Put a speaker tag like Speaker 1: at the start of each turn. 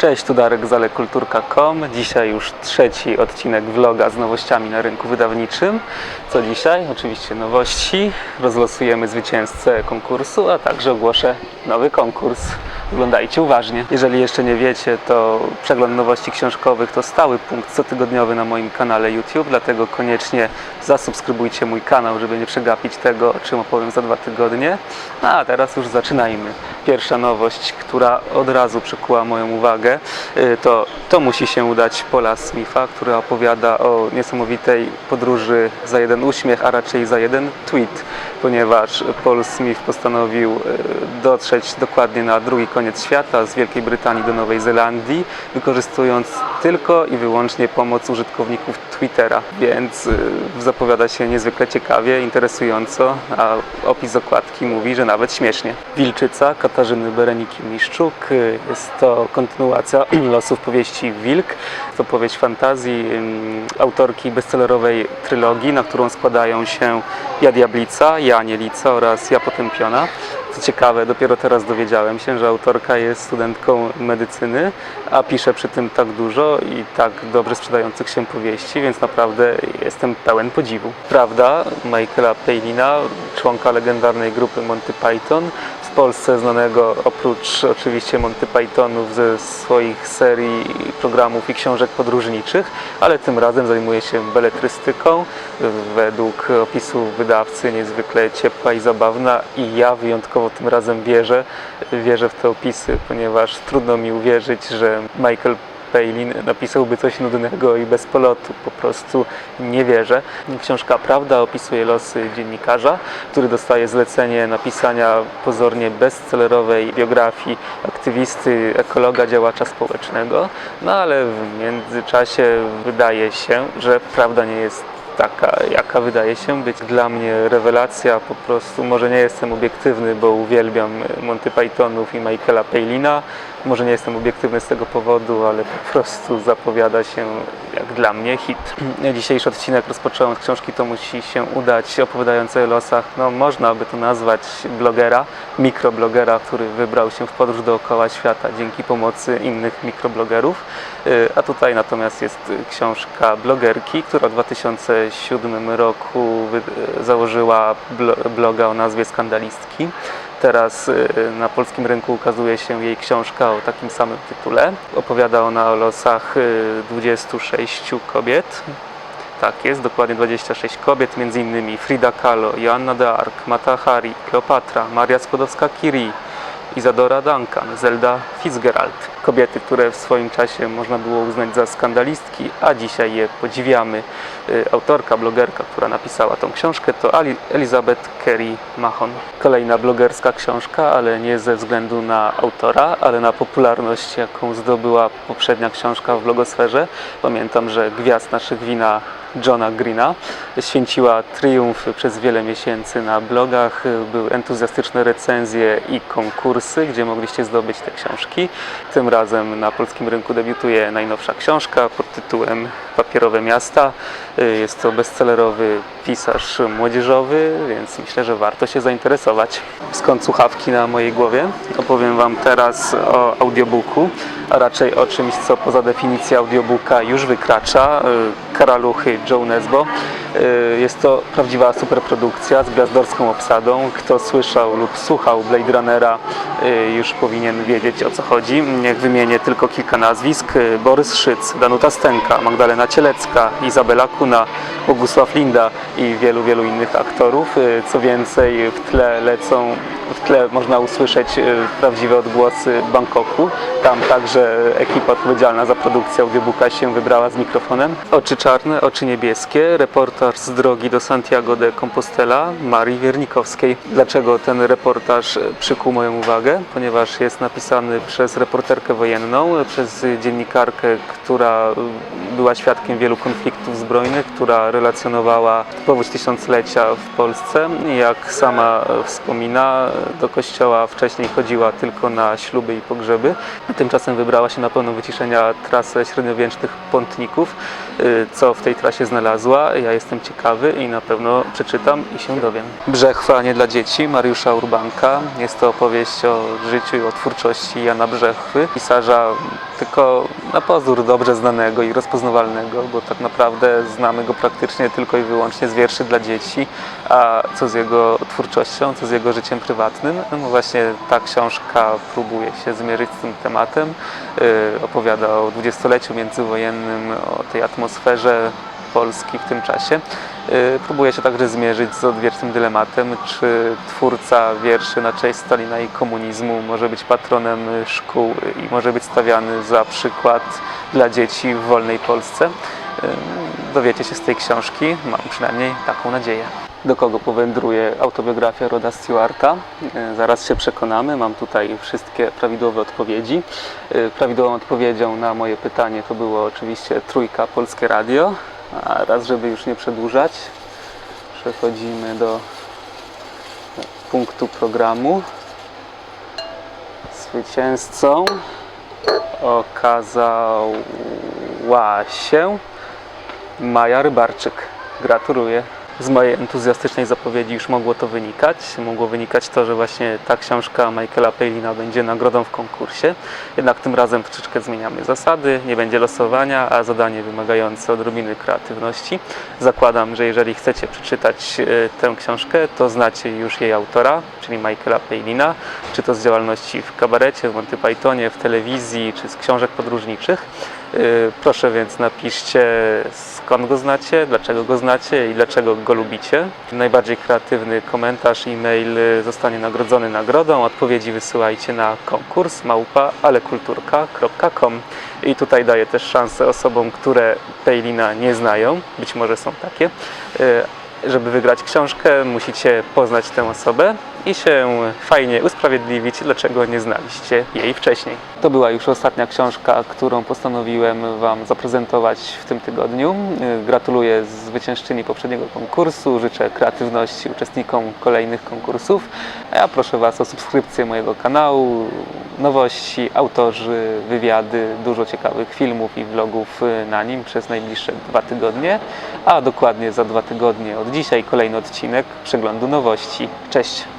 Speaker 1: Cześć, tu Darek z alekulturka.com. Dzisiaj już trzeci odcinek vloga z nowościami na rynku wydawniczym. Co dzisiaj? Oczywiście nowości. Rozlosujemy zwycięzcę konkursu, a także ogłoszę nowy konkurs. Oglądajcie uważnie. Jeżeli jeszcze nie wiecie, to przegląd nowości książkowych to stały punkt cotygodniowy na moim kanale YouTube, dlatego koniecznie zasubskrybujcie mój kanał, żeby nie przegapić tego, o czym opowiem za dwa tygodnie. No, a teraz już zaczynajmy. Pierwsza nowość, która od razu przykuła moją uwagę, y, to to musi się udać Paula Smitha, która opowiada o niesamowitej podróży za jeden uśmiech, a raczej za jeden tweet, ponieważ Paul Smith postanowił y, dotrzeć dokładnie na drugi koniec świata, z Wielkiej Brytanii do Nowej Zelandii, wykorzystując tylko i wyłącznie pomoc użytkowników Twittera, więc y, zapowiada się niezwykle ciekawie, interesująco, a opis okładki mówi, że nawet śmiesznie. Wilczyca Katarzyny Bereniki Miszczuk y, jest to kontynuacja losów powieści Wilk. To powieść fantazji autorki bestsellerowej trylogii, na którą składają się Ja Diablica, Ja Anielica oraz Ja Potępiona. Co ciekawe, dopiero teraz dowiedziałem się, że autorka jest studentką medycyny, a pisze przy tym tak dużo i tak dobrze sprzedających się powieści, więc naprawdę jestem pełen podziwu. Prawda Michaela Palina, członka legendarnej grupy Monty Python, w Polsce znanego oprócz oczywiście Monty Pythonów ze swoich serii programów i książek podróżniczych, ale tym razem zajmuje się beletrystyką. Według opisu wydawcy niezwykle ciepła i zabawna i ja wyjątkowo tym razem wierzę, wierzę w te opisy, ponieważ trudno mi uwierzyć, że Michael Palin napisałby coś nudnego i bez polotu. Po prostu nie wierzę. Książka Prawda opisuje losy dziennikarza, który dostaje zlecenie napisania pozornie bestsellerowej biografii aktywisty, ekologa, działacza społecznego. No ale w międzyczasie wydaje się, że prawda nie jest taka, jaka wydaje się być dla mnie rewelacja. Po prostu może nie jestem obiektywny, bo uwielbiam Monty Pythonów i Michaela Palina. Może nie jestem obiektywny z tego powodu, ale po prostu zapowiada się jak dla mnie hit. Dzisiejszy odcinek rozpocząłem od książki To musi się udać, opowiadającej o losach, no można by to nazwać blogera, mikroblogera, który wybrał się w podróż dookoła świata dzięki pomocy innych mikroblogerów. Y, A tutaj natomiast jest książka blogerki, która w 2007 roku wy- założyła blo- bloga o nazwie Skandalistki. Teraz y, na polskim rynku ukazuje się jej książka o takim samym tytule. Opowiada ona o losach y, 26 kobiet. Tak jest, dokładnie 26 kobiet, m.in. Frida Kahlo, Joanna d'Arc, Mata Hari, Kleopatra, Maria Skłodowska-Curie, Izadora Duncan, Zelda Fitzgerald. Kobiety, które w swoim czasie można było uznać za skandalistki, a dzisiaj je podziwiamy. Y, Autorka, blogerka, która napisała tą książkę to Elizabeth Carey Mahon. Kolejna blogerska książka, ale nie ze względu na autora, ale na popularność, jaką zdobyła poprzednia książka w blogosferze. Pamiętam, że gwiazd naszych wina Johna Greena święciła triumfy przez wiele miesięcy na blogach. Były entuzjastyczne recenzje i konkursy, gdzie mogliście zdobyć te książki. Tym razem na polskim rynku debiutuje najnowsza książka pod tytułem Papierowe Miasta. Jest to bestsellerowy pisarz młodzieżowy, więc myślę, że warto się zainteresować. Skąd słuchawki na mojej głowie? Opowiem Wam teraz o audiobooku, a raczej o czymś, co poza definicję audiobooka już wykracza. Karaluchy Joe Nesbo. Y, Jest to prawdziwa superprodukcja z gwiazdorską obsadą. Kto słyszał lub słuchał Blade Runnera y, już powinien wiedzieć o co chodzi. Niech wymienię tylko kilka nazwisk. Y, Borys Szyc, Danuta Stenka, Magdalena Cielecka, Izabela Kuna, Bogusław Linda i wielu, wielu innych aktorów. Co więcej, w tle lecą, w tle można usłyszeć y, prawdziwe odgłosy Bangkoku. Tam także ekipa odpowiedzialna za produkcję audiobooka się wybrała z mikrofonem. Oczy czarne, oczy niebieskie. Reportaż z drogi do Santiago de Compostela Marii Wiernikowskiej. Dlaczego ten reportaż e, przykuł moją uwagę? Ponieważ jest napisany przez reporterkę wojenną, e, przez dziennikarkę, która e, była świadkiem wielu konfliktów zbrojnych, która relacjonowała powódź tysiąclecia w Polsce. Jak sama e, wspomina, do kościoła wcześniej chodziła tylko na śluby i pogrzeby. Tymczasem wybrała się na pełną wyciszenia trasę średniowiecznych pątników. Y, Co w tej trasie znalazła? Ja jestem ciekawy i na pewno przeczytam i się dowiem. Brzechwa nie dla dzieci Mariusza Urbanka. Jest to opowieść o życiu i o twórczości Jana Brzechwy, pisarza tylko na pozór dobrze znanego i rozpoznawalnego, bo tak naprawdę znamy go praktycznie tylko i wyłącznie z wierszy dla dzieci, a co z jego twórczością, co z jego życiem prywatnym. No właśnie ta książka próbuje się zmierzyć z tym tematem. Yy, Opowiada o dwudziestoleciu międzywojennym, o tej atmosferze Polski w tym czasie. Yy, Próbuje się także zmierzyć z odwiecznym dylematem, czy twórca wierszy na cześć Stalina i komunizmu może być patronem y, szkół i może być stawiany za przykład dla dzieci w wolnej Polsce. Yy, Dowiecie się z tej książki, mam przynajmniej taką nadzieję. Do kogo powędruje autobiografia Roda Stewarta? Yy, Zaraz się przekonamy. Mam tutaj wszystkie prawidłowe odpowiedzi. Yy, Prawidłową odpowiedzią na moje pytanie to było oczywiście trójka Polskie Radio. A raz, żeby już nie przedłużać, przechodzimy do punktu programu. Zwycięzcą okazała się Maja Rybarczyk. Gratuluję. Z mojej entuzjastycznej zapowiedzi już mogło to wynikać. Mogło wynikać to, że właśnie ta książka Michaela Palina będzie nagrodą w konkursie. Jednak tym razem troszeczkę zmieniamy zasady. Nie będzie losowania, a zadanie wymagające odrobiny kreatywności. Zakładam, że jeżeli chcecie przeczytać e, tę książkę, to znacie już jej autora, czyli Michaela Palina, czy to z działalności w kabarecie, w Monty Pythonie, w telewizji, czy z książek podróżniczych. Yy, Proszę więc napiszcie skąd go znacie, dlaczego go znacie i dlaczego go lubicie. Najbardziej kreatywny komentarz, e-mail y, zostanie nagrodzony nagrodą. Odpowiedzi wysyłajcie na konkurs małpa alekulturka.com i tutaj daję też szansę osobom, które Pejlina nie znają, być może są takie. Yy, Żeby wygrać książkę, musicie poznać tę osobę i się fajnie usprawiedliwić, dlaczego nie znaliście jej wcześniej. To była już ostatnia książka, którą postanowiłem Wam zaprezentować w tym tygodniu. Yy, Gratuluję zwyciężczyni poprzedniego konkursu, życzę kreatywności uczestnikom kolejnych konkursów. A ja proszę Was o subskrypcję mojego kanału, nowości, autorzy, wywiady, dużo ciekawych filmów i vlogów yy, na nim przez najbliższe dwa tygodnie, a dokładnie za dwa tygodnie od dzisiaj kolejny odcinek przeglądu nowości. Cześć!